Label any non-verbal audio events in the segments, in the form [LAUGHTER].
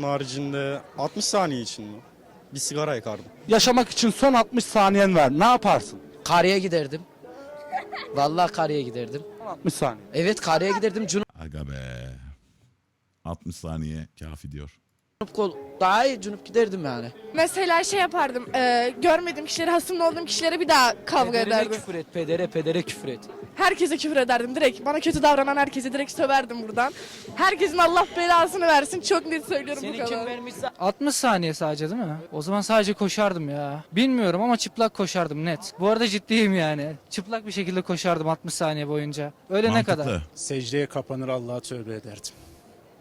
Onun haricinde 60 saniye için mi? Bir sigara yakardım. Yaşamak için son 60 saniyen var. Ne yaparsın? Karıya giderdim. Vallahi karıya giderdim. Son 60 saniye. Evet karıya giderdim. Cunup Aga be. 60 saniye kafi diyor. kol daha iyi cunup giderdim yani. Mesela şey yapardım. E, görmediğim kişilere, hasımlı olduğum kişilere bir daha kavga Pedere ederdim. küfür et, pedere pedere küfür et. Herkese küfür ederdim direkt. Bana kötü davranan herkese direkt söverdim buradan. Herkesin Allah belasını versin. Çok net söylüyorum bu Seni kadar. kim vermişse 60 saniye sadece değil mi? O zaman sadece koşardım ya. Bilmiyorum ama çıplak koşardım net. Bu arada ciddiyim yani. Çıplak bir şekilde koşardım 60 saniye boyunca. Öyle ne Mantıklı. kadar? Secdeye kapanır Allah'a tövbe ederdim.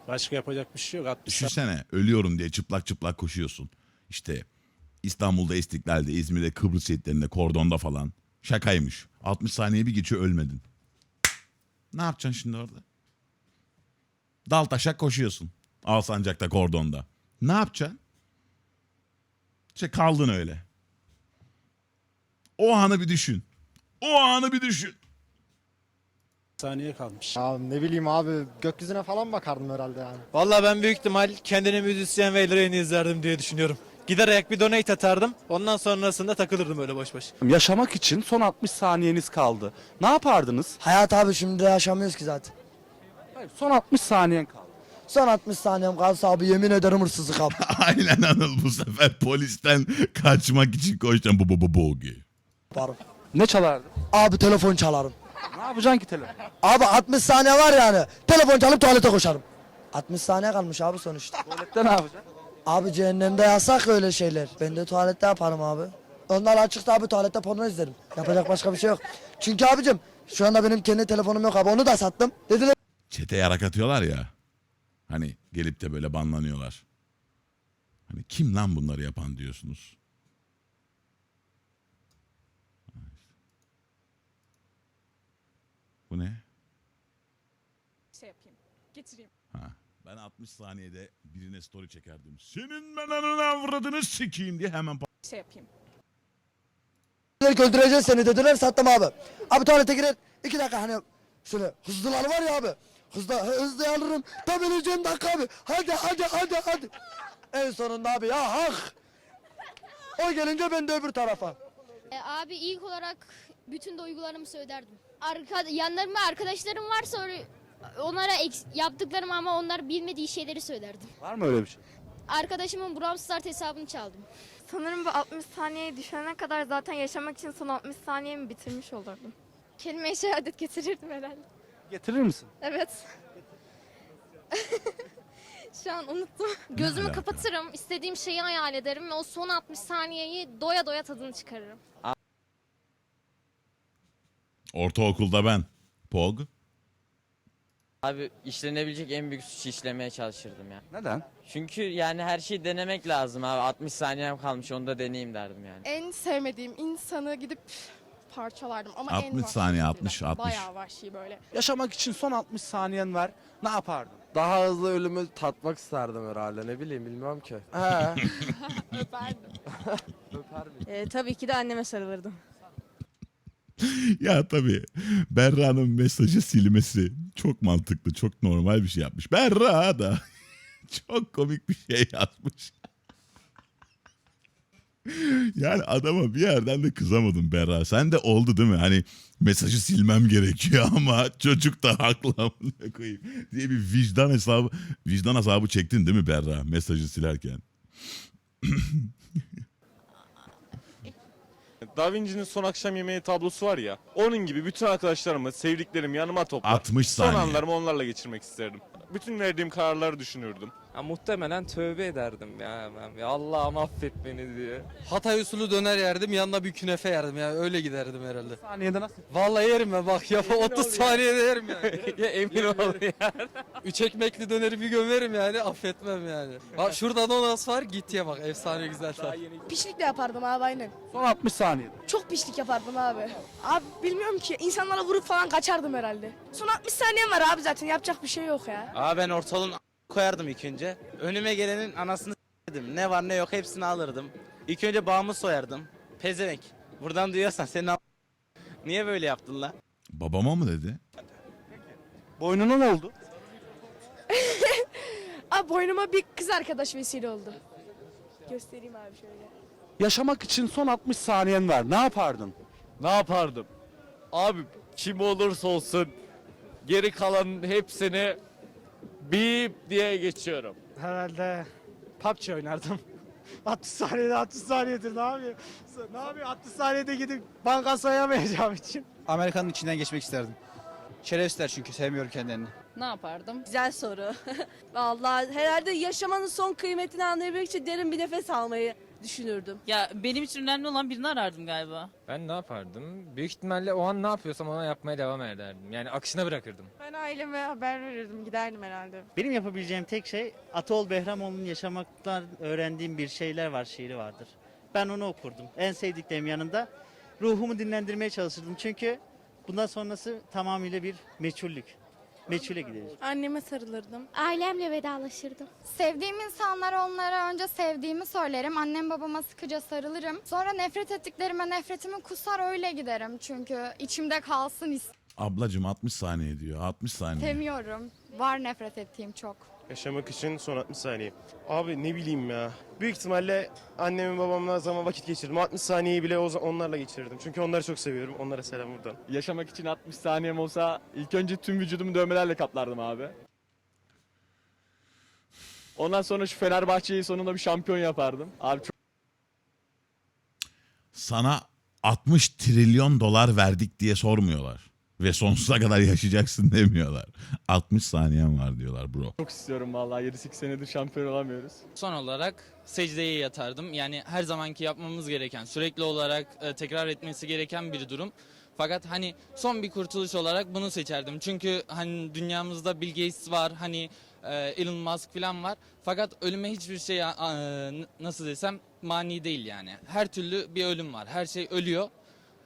Başka yapacak bir şey yok. 60 Düşünsene ölüyorum diye çıplak çıplak koşuyorsun. İşte İstanbul'da İstiklal'de, İzmir'de Kıbrıs şehitlerinde, kordonda falan. Şakaymış. 60 saniye bir geçiyor ölmedin. Ne yapacaksın şimdi orada? Dal taşak koşuyorsun. Alsancak'ta kordonda. Ne yapacaksın? İşte kaldın öyle. O anı bir düşün. O anı bir düşün. saniye kalmış. Ya ne bileyim abi gökyüzüne falan bakardım herhalde yani. Valla ben büyük ihtimal kendini müzisyen ve Elren'i izlerdim diye düşünüyorum. Gider ayak bir donate atardım. Ondan sonrasında takılırdım öyle boş boş. Yaşamak için son 60 saniyeniz kaldı. Ne yapardınız? Hayat abi şimdi yaşamıyoruz ki zaten. Hayır, son 60 saniyen kaldı. Son 60 saniyem kalsa abi yemin ederim hırsızlık abi. [LAUGHS] Aynen Anıl bu sefer polisten kaçmak için koştan bu bu bu bogi. yaparım. Ne çalardın? Abi telefon çalarım. Ne yapacaksın ki telefon? Abi 60 saniye var yani. Telefon çalıp tuvalete koşarım. 60 saniye kalmış abi sonuçta. Tuvalette ne yapacaksın? Abi cehennemde yasak öyle şeyler. Ben de tuvalette yaparım abi. Onlar açıksa abi tuvalette porno izlerim. Yapacak başka bir şey yok. Çünkü abicim şu anda benim kendi telefonum yok abi. Onu da sattım. Dediler Çete yarak atıyorlar ya. Hani gelip de böyle banlanıyorlar. Hani kim lan bunları yapan diyorsunuz. Bu ne? Şey yapayım. Getireyim. Ha. Ben 60 saniyede birine story çekerdim. Senin ben ananı avradını sikeyim diye hemen Şey yapayım. öldüreceğiz seni dediler sattım abi. Abi tuvalete girer. iki dakika hani şöyle hızlılar var ya abi. Hızlı, hızlı alırım. Tam öleceğim dakika abi. Hadi hadi hadi hadi. En sonunda abi ya hak. O gelince ben de öbür tarafa. E, abi ilk olarak bütün duygularımı söylerdim. Arka, yanlarımda arkadaşlarım varsa onlara yaptıklarım ama onlar bilmediği şeyleri söylerdim. Var mı öyle bir şey? Arkadaşımın Brawl Stars hesabını çaldım. Sanırım bu 60 saniyeyi düşene kadar zaten yaşamak için son 60 saniyemi bitirmiş olurdum. Kelime-i şehadet getirirdim herhalde. Getirir misin? Evet. [LAUGHS] Şu an unuttum. Gözümü kapatırım, istediğim şeyi hayal ederim ve o son 60 saniyeyi doya doya tadını çıkarırım. Ortaokulda ben. Pog. Abi işlenebilecek en büyük suçu işlemeye çalışırdım ya. Neden? Çünkü yani her şeyi denemek lazım abi. 60 saniyem kalmış onu da deneyeyim derdim yani. En sevmediğim insanı gidip parçalardım ama 60 en vahşi saniye, türden. 60, 60. Bayağı vahşi böyle. Yaşamak için son 60 saniyen var. Ne yapardın? Daha hızlı ölümü tatmak isterdim herhalde ne bileyim bilmiyorum ki. He. [LAUGHS] [LAUGHS] [LAUGHS] Öperdim. Ee, tabii ki de anneme sarılırdım. ya tabii Berra'nın mesajı silmesi çok mantıklı, çok normal bir şey yapmış. Berra da [LAUGHS] çok komik bir şey yazmış. yani adama bir yerden de kızamadım Berra. Sen de oldu değil mi? Hani mesajı silmem gerekiyor [LAUGHS] ama çocuk da haklı koyayım diye bir vicdan hesabı vicdan hesabı çektin değil mi Berra mesajı silerken? [CLEARS THROAT] Da Vinci'nin son akşam yemeği tablosu var ya. Onun gibi bütün arkadaşlarımı, sevdiklerimi yanıma toplar. 60 Son saniye. anlarımı onlarla geçirmek isterdim. Bütün verdiğim kararları düşünürdüm. Ya, muhtemelen tövbe ederdim ya ben. Ya Allah'ım affet beni diye. Hatay usulü döner yerdim yanına bir künefe yerdim ya öyle giderdim herhalde. Saniyede nasıl? Vallahi yerim ben bak ya 30 saniyede yerim yani. [LAUGHS] ya emin ol ya. [LAUGHS] Üç ekmekli döneri bir gömerim yani affetmem yani. Bak şurada donas var git ye bak efsane güzel tat. Pişlik de yapardım abi aynen. Son 60 saniyede. Çok pişlik yapardım abi. Abi bilmiyorum ki insanlara vurup falan kaçardım herhalde. Son 60 saniyem var abi zaten yapacak bir şey yok ya. Aa ben ortalığın koyardım ilk önce. Önüme gelenin anasını s**tim. Ne var ne yok hepsini alırdım. İlk önce bağımı soyardım. Pezevenk. Buradan duyuyorsan senin a- Niye böyle yaptın la? Babama mı dedi? Boynuna ne oldu? [LAUGHS] Abi boynuma bir kız arkadaş vesile oldu. Göstereyim abi şöyle. Yaşamak için son 60 saniyen var. Ne yapardın? Ne yapardım? Abi kim olursa olsun geri kalanın hepsini bip diye geçiyorum. Herhalde PUBG oynardım. [LAUGHS] 60 saniyede 60 saniyedir ne yapıyor? Ne yapıyor 60 saniyede gidip banka soyamayacağım için. Amerika'nın içinden geçmek isterdim. Şerefsizler çünkü sevmiyorum kendilerini. Ne yapardım? Güzel soru. [LAUGHS] Vallahi herhalde yaşamanın son kıymetini anlayabilmek için derin bir nefes almayı düşünürdüm. Ya benim için önemli olan birini arardım galiba. Ben ne yapardım? Büyük ihtimalle o an ne yapıyorsam ona yapmaya devam ederdim. Yani akışına bırakırdım. Ben aileme haber verirdim, giderdim herhalde. Benim yapabileceğim tek şey Ataol Behramoğlu'nun yaşamaktan öğrendiğim bir şeyler var şiiri vardır. Ben onu okurdum. En sevdiklerim yanında ruhumu dinlendirmeye çalışırdım. Çünkü bundan sonrası tamamıyla bir meçhullük. Meçhule gideriz. Anneme sarılırdım. Ailemle vedalaşırdım. Sevdiğim insanlara onlara önce sevdiğimi söylerim. Annem babama sıkıca sarılırım. Sonra nefret ettiklerime nefretimi kusar öyle giderim. Çünkü içimde kalsın Ablacım 60 saniye diyor. 60 saniye. istemiyorum. Var nefret ettiğim çok. Yaşamak için son 60 saniye. Abi ne bileyim ya. Büyük ihtimalle annemin babamla zaman vakit geçirdim. 60 saniyeyi bile o- onlarla geçirdim. Çünkü onları çok seviyorum. Onlara selam buradan. Yaşamak için 60 saniyem olsa ilk önce tüm vücudumu dövmelerle kaplardım abi. Ondan sonra şu Fenerbahçe'yi sonunda bir şampiyon yapardım. Abi çok Sana 60 trilyon dolar verdik diye sormuyorlar. Ve sonsuza kadar yaşayacaksın [LAUGHS] demiyorlar. 60 saniyen var diyorlar bro. çok istiyorum vallahi 7-8 senedir şampiyon olamıyoruz. Son olarak secdeye yatardım. Yani her zamanki yapmamız gereken, sürekli olarak e, tekrar etmesi gereken bir durum. Fakat hani son bir kurtuluş olarak bunu seçerdim. Çünkü hani dünyamızda Bill Gates var, hani e, Elon Musk falan var. Fakat ölüme hiçbir şey e, nasıl desem mani değil yani. Her türlü bir ölüm var. Her şey ölüyor.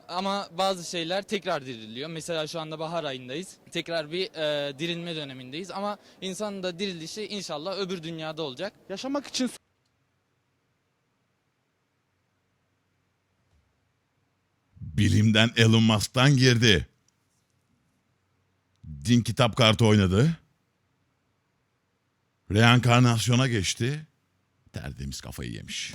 Ama bazı şeyler tekrar diriliyor. Mesela şu anda bahar ayındayız. Tekrar bir e, dirilme dönemindeyiz. Ama insanın da dirilişi inşallah öbür dünyada olacak. Yaşamak için Bilimden Elon Musk'tan girdi. Din kitap kartı oynadı. Reenkarnasyona geçti. Tertemiz kafayı yemiş.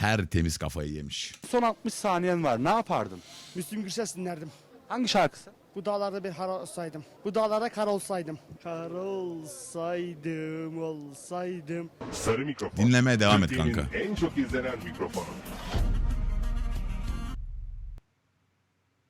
Tertemiz kafayı yemiş. son 60 saniyen var. Ne yapardın? Müslüm Gürses dinlerdim. Hangi şarkısı? Bu dağlarda bir kara olsaydım. Bu dağlarda kara olsaydım. Kara olsaydım, olsaydım. Sarı mikrofon. Dinlemeye devam et kanka. en çok izlenen mikrofonu.